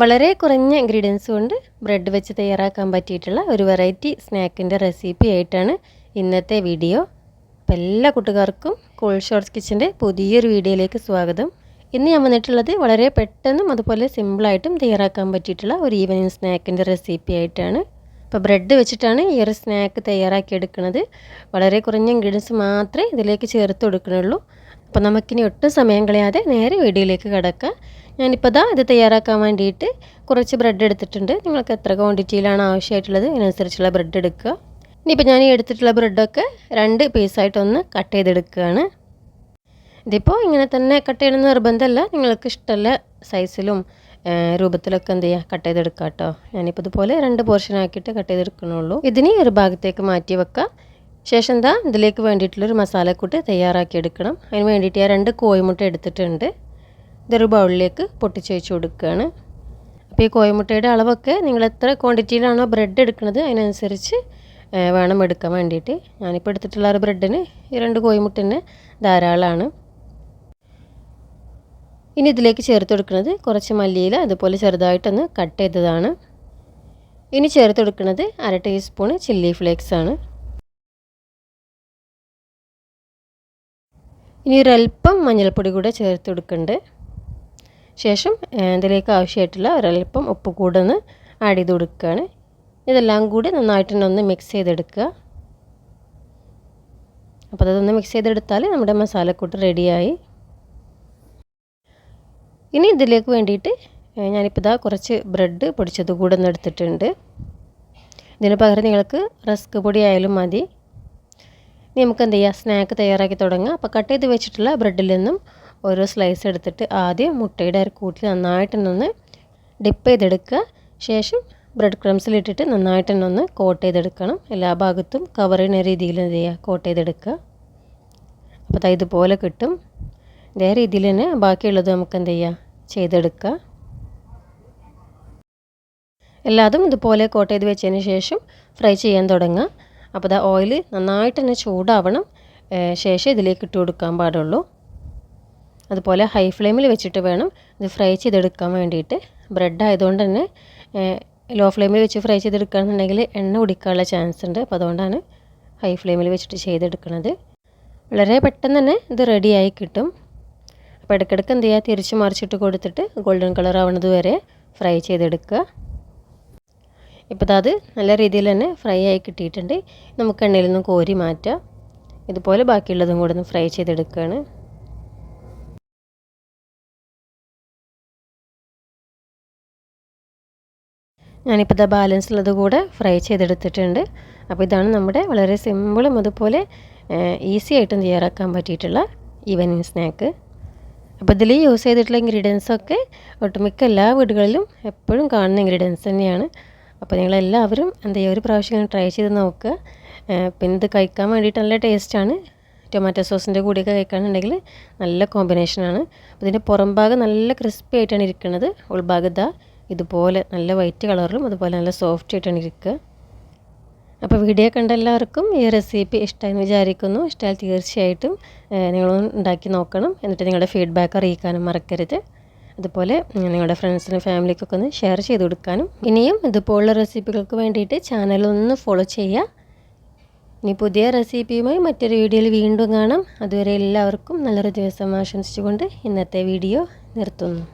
വളരെ കുറഞ്ഞ ഇൻഗ്രീഡിയൻസ് കൊണ്ട് ബ്രെഡ് വെച്ച് തയ്യാറാക്കാൻ പറ്റിയിട്ടുള്ള ഒരു വെറൈറ്റി സ്നാക്കിന്റെ റെസിപ്പി ആയിട്ടാണ് ഇന്നത്തെ വീഡിയോ അപ്പോൾ എല്ലാ കൂട്ടുകാർക്കും കോൾ ഷോർട്സ് കിച്ചന്റെ പുതിയൊരു വീഡിയോയിലേക്ക് സ്വാഗതം. ഇന്ന് ഞാൻ വന്നിട്ടുള്ളത് വളരെ പെട്ടെന്നും അതുപോലെ സിമ്പിളായിട്ടും തയ്യാറാക്കാൻ പറ്റിയിട്ടുള്ള ഒരു ഈവനിങ് സ്നാക്കിന്റെ റെസിപ്പി ആയിട്ടാണ്. അപ്പോൾ ബ്രെഡ് വെച്ചിട്ടാണ് ഈ ഒരു സ്നാക്ക് തയ്യാറാക്കി എടുക്കുന്നത്. വളരെ കുറഞ്ഞ ഇൻഗ്രീഡിയൻസ് മാത്രമേ ഇതിലേക്ക് ചേർത്ത് കൊടുക്കുന്നുള്ളൂ. അപ്പോൾ നമുക്കിനി ഒട്ടും സമയം കളയാതെ നേരെ വീഡിയോയിലേക്ക് കിടക്കാം. ഞാനിപ്പോൾ ദാ ഇത് തയ്യാറാക്കാൻ വേണ്ടിയിട്ട് കുറച്ച് ബ്രെഡ് എടുത്തിട്ടുണ്ട്. നിങ്ങൾക്ക് എത്ര ക്വാണ്ടിറ്റിയിലാണ് ആവശ്യമായിട്ടുള്ളത് അതിനനുസരിച്ചുള്ള ബ്രെഡ് എടുക്കുക. ഇനിയിപ്പോൾ ഞാൻ ഈ എടുത്തിട്ടുള്ള ബ്രെഡൊക്കെ രണ്ട് പീസായിട്ടൊന്ന് കട്ട് ചെയ്തെടുക്കുകയാണ്. ഇതിപ്പോൾ ഇങ്ങനെ തന്നെ കട്ട് ചെയ്യണമെന്ന് നിർബന്ധമല്ല. നിങ്ങൾക്ക് ഇഷ്ടമുള്ള സൈസിലും രൂപത്തിലൊക്കെ എന്ത് ചെയ്യുക കട്ട് ചെയ്തെടുക്കാം കേട്ടോ ഞാനിപ്പോൾ ഇതുപോലെ രണ്ട് പോർഷൻ ആക്കിയിട്ട് കട്ട് ചെയ്തെടുക്കണുള്ളൂ. ഇതിന് ഒരു ഭാഗത്തേക്ക് മാറ്റി വെക്കാം. ശേഷം എന്താ ഇതിലേക്ക് വേണ്ടിയിട്ടുള്ളൊരു മസാലക്കൂട്ട് തയ്യാറാക്കി എടുക്കണം. അതിന് വേണ്ടിയിട്ട് ഞാൻ രണ്ട് കോഴിമുട്ട എടുത്തിട്ടുണ്ട്. ഇതൊരു ബൗളിലേക്ക് പൊട്ടിച്ച് വെച്ച് കൊടുക്കുകയാണ്. അപ്പോൾ ഈ കോഴിമുട്ടയുടെ അളവൊക്കെ നിങ്ങൾ എത്ര ക്വാണ്ടിറ്റിയിലാണോ ബ്രെഡ് എടുക്കുന്നത് അതിനനുസരിച്ച് വേണം എടുക്കാൻ വേണ്ടിയിട്ട്. ഞാനിപ്പോൾ എടുത്തിട്ടുള്ള ഒരു ബ്രെഡിന് ഈ രണ്ട് കോയിമുട്ടിന് ധാരാളമാണ് ഇനി ഇതിലേക്ക് ചേർത്ത് കൊടുക്കുന്നത് കുറച്ച് മല്ലിയില അതുപോലെ ചെറുതായിട്ടൊന്ന് കട്ട് ചെയ്തതാണ്. ഇനി ചേർത്ത് കൊടുക്കുന്നത് അര ടീസ്പൂൺ ചില്ലി ഫ്ലേക്സ് ആണ് ഇനി ഒരല്പം മഞ്ഞൾപ്പൊടി കൂടെ ചേർത്ത് കൊടുക്കുന്നുണ്ട് ശേഷം ഇതിലേക്ക് ആവശ്യമായിട്ടുള്ള ഒരല്പം ഉപ്പ് കൂടെ ഒന്ന് ആഡ് ചെയ്ത് കൊടുക്കുകയാണ് ഇതെല്ലാം കൂടി നന്നായിട്ട് ഒന്ന് മിക്സ് ചെയ്തെടുക്കുക. അപ്പോൾ അതൊന്ന് മിക്സ് ചെയ്തെടുത്താൽ നമ്മുടെ മസാലക്കൂട്ട് റെഡിയായി. ഇനി ഇതിലേക്ക് വേണ്ടിയിട്ട് ഞാനിപ്പോൾ ഇതാ കുറച്ച് ബ്രെഡ് പൊടിച്ചത് കൂടെ ഒന്ന് എടുത്തിട്ടുണ്ട്. ഇതിന് പകരം നിങ്ങൾക്ക് റസ്ക് പൊടി ആയാലും മതി. ഇനി നമുക്ക് എന്ത് ചെയ്യുക സ്നാക്ക് തയ്യാറാക്കി തുടങ്ങാം. അപ്പോൾ കട്ട് ചെയ്ത് വെച്ചിട്ടുള്ള ബ്രെഡിൽ നിന്നും ഓരോ സ്ലൈസ് എടുത്തിട്ട് ആദ്യം മുട്ടയുടെ കൂട്ടിൽ ഒന്ന് ഡിപ്പ് ചെയ്തെടുക്കുക. ശേഷം ബ്രെഡ് ക്രംസിലിട്ടിട്ട് നന്നായിട്ട് തന്നെ ഒന്ന് കോട്ട് ചെയ്തെടുക്കണം. എല്ലാ ഭാഗത്തും കവർ ചെയ്യുന്ന രീതിയിൽ എന്ത് ചെയ്യുക കോട്ട് ചെയ്തെടുക്കുക. അപ്പോൾ അത് ഇതുപോലെ കിട്ടും. ഇതേ രീതിയിൽ തന്നെ ബാക്കിയുള്ളത് നമുക്ക് എന്ത് ചെയ്യുക ചെയ്തെടുക്കുക. എല്ലാതും ഇതുപോലെ കോട്ട് ചെയ്ത് വെച്ചതിന് ശേഷം ഫ്രൈ ചെയ്യാൻ തുടങ്ങുക അപ്പോൾ അത് ഓയിൽ നന്നായിട്ട് തന്നെ ചൂടാവണം. ശേഷം ഇതിലേക്ക് ഇട്ട് കൊടുക്കാൻ പാടുള്ളൂ. അതുപോലെ ഹൈ ഫ്ലെയിമിൽ വെച്ചിട്ട് വേണം ഇത് ഫ്രൈ ചെയ്തെടുക്കാൻ വേണ്ടിയിട്ട്. ബ്രെഡ് ആയതുകൊണ്ട് തന്നെ ലോ ഫ്ലെയിമിൽ വെച്ച് ഫ്രൈ ചെയ്തെടുക്കുകയാണെന്നുണ്ടെങ്കിൽ എണ്ണ കുടിക്കാനുള്ള ചാൻസ് ഉണ്ട്. അപ്പോൾ അതുകൊണ്ടാണ് ഹൈ ഫ്ലെയിമിൽ വെച്ചിട്ട് ചെയ്തെടുക്കുന്നത് വളരെ പെട്ടെന്ന് തന്നെ ഇത് റെഡിയായി കിട്ടും. അപ്പോൾ ഇടയ്ക്കിടയ്ക്ക് എന്ത് ചെയ്യുക? തിരിച്ച് മറിച്ചിട്ട് കൊടുത്തിട്ട് ഗോൾഡൻ കളർ ആവുന്നത് വരെ ഫ്രൈ ചെയ്തെടുക്കുക. ഇപ്പോൾ അത് നല്ല രീതിയിൽ തന്നെ ഫ്രൈ ആയി കിട്ടിയിട്ടുണ്ട്. നമുക്ക് എണ്ണയിൽ നിന്ന് കോരി മാറ്റാം. ഇതുപോലെ ബാക്കിയുള്ളതും കൂടെ ഒന്ന് ഫ്രൈ ചെയ്തെടുക്കുകയാണ്. ഞാനിപ്പോൾ ഇതാ ബാലൻസ് ഉള്ളത് കൂടെ ഫ്രൈ ചെയ്തെടുത്തിട്ടുണ്ട്. അപ്പോൾ ഇതാണ് നമ്മുടെ വളരെ സിമ്പിളും അതുപോലെ ഈസി ആയിട്ടും തയ്യാറാക്കാൻ പറ്റിയിട്ടുള്ള ഈവനിങ് സ്നാക്ക് അപ്പോൾ ഇതിൽ യൂസ് ചെയ്തിട്ടുള്ള ഇൻഗ്രീഡിയൻസൊക്കെ ഒട്ടുമിക്ക എല്ലാ വീടുകളിലും എപ്പോഴും കാണുന്ന ഇൻഗ്രീഡിയൻസ് തന്നെയാണ്. അപ്പോൾ നിങ്ങളെല്ലാവരും എന്താ ചെയ്യുക ഒരു പ്രാവശ്യം ട്രൈ ചെയ്ത് നോക്കുക. പിന്നെ ഇത് കഴിക്കാൻ വേണ്ടിയിട്ട് നല്ല ടേസ്റ്റാണ് ടൊമാറ്റോ സോസിന്റെ കൂടെയൊക്കെ കഴിക്കുകയാണെന്നുണ്ടെങ്കിൽ നല്ല കോമ്പിനേഷനാണ് ഇതിന്റെ പുറം ഭാഗം നല്ല ക്രിസ്പി ആയിട്ടാണ് ഇരിക്കുന്നത്. ഉൾഭാഗത്ത് ഇതുപോലെ നല്ല വൈറ്റ് കളറിലും അതുപോലെ നല്ല സോഫ്റ്റ് ആയിട്ടാണ് ഇരിക്കുക. അപ്പോൾ വീഡിയോ കണ്ട എല്ലാവർക്കും ഈ റെസിപ്പി ഇഷ്ടമായി വിചാരിക്കുന്നു. ഇഷ്ടമായാൽ തീർച്ചയായിട്ടും നിങ്ങളൊന്ന് ഉണ്ടാക്കി നോക്കണം. എന്നിട്ട് നിങ്ങളുടെ ഫീഡ്ബാക്ക് അറിയിക്കാനും മറക്കരുത്. അതുപോലെ നിങ്ങളുടെ ഫ്രണ്ട്സിനും ഫാമിലിക്കൊക്കെ ഒന്ന് ഷെയർ ചെയ്ത് കൊടുക്കാനും. ഇനിയും ഇതുപോലുള്ള റെസിപ്പികൾക്ക് വേണ്ടിയിട്ട് ചാനലൊന്ന് ഫോളോ ചെയ്യുക. ഇനി പുതിയ റെസിപ്പിയുമായി മറ്റൊരു വീഡിയോയിൽ വീണ്ടും കാണാം. അതുവരെ എല്ലാവർക്കും നല്ലൊരു ദിവസം ആശംസിച്ചുകൊണ്ട് ഇന്നത്തെ വീഡിയോ നിർത്തുന്നു.